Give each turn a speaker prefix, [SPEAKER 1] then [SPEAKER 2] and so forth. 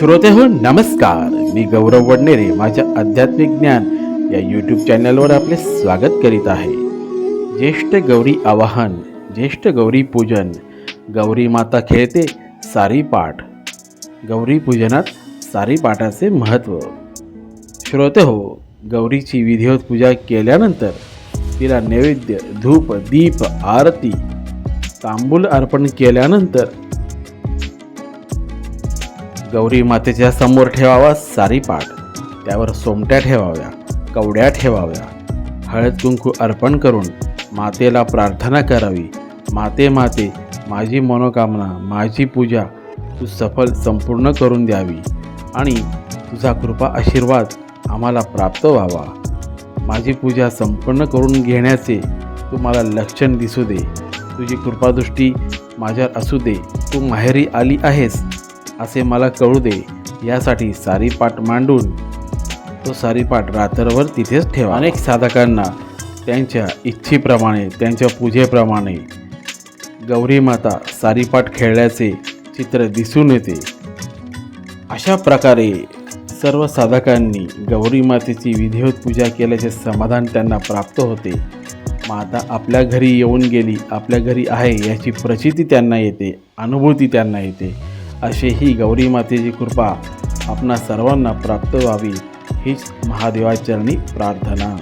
[SPEAKER 1] श्रोते हो नमस्कार. मी गौरव वडनेरे माझ्या आध्यात्मिक ज्ञान या यूट्यूब चॅनलवर आपले स्वागत करीत आहे. ज्येष्ठ गौरी आवाहन ज्येष्ठ गौरी पूजन गौरी माता खेळते सारी पाठ. गौरी पूजनात सारी पाठाचे महत्त्व श्रोते हो गौरीची विधिवत पूजा केल्यानंतर तिला नैवेद्य धूप दीप आरती तांबूल अर्पण केल्यानंतर गौरी मातेच्या समोर ठेवावा सारीपाट त्यावर सोमट्या ठेवाव्या कवड्या ठेवाव्या. हळद कुंकू अर्पण करून मातेला प्रार्थना करावी. माते माते माझी मनोकामना माझी पूजा तू सफल संपूर्ण करून द्यावी आणि तुझा कृपा आशीर्वाद आम्हाला प्राप्त व्हावा. माझी पूजा संपन्न करून घेण्याचे तू मला लक्षण दिसू दे. तुझी कृपादृष्टी माझ्यावर असू दे. तू माहेरी आली आहेस. असे मला कळू दे. यासाठी सारीपाट मांडून तो सारीपाट रात्रभर तिथेच ठेवा. अनेक साधकांना त्यांच्या इच्छेप्रमाणे त्यांच्या पूजेप्रमाणे गौरी माता सारीपाट खेळल्याचे चित्र दिसून येते. अशा प्रकारे सर्व साधकांनी गौरी मातेची विधिवत पूजा केल्याचे समाधान त्यांना प्राप्त होते. माता आपल्या घरी येऊन गेली आपल्या घरी आहे याची प्रचिती त्यांना येते अनुभूती त्यांना येते. अशी ही गौरी मातेची कृपा आपणा सर्वांना प्राप्त व्हावी हीच महादेवाचरणी प्रार्थना.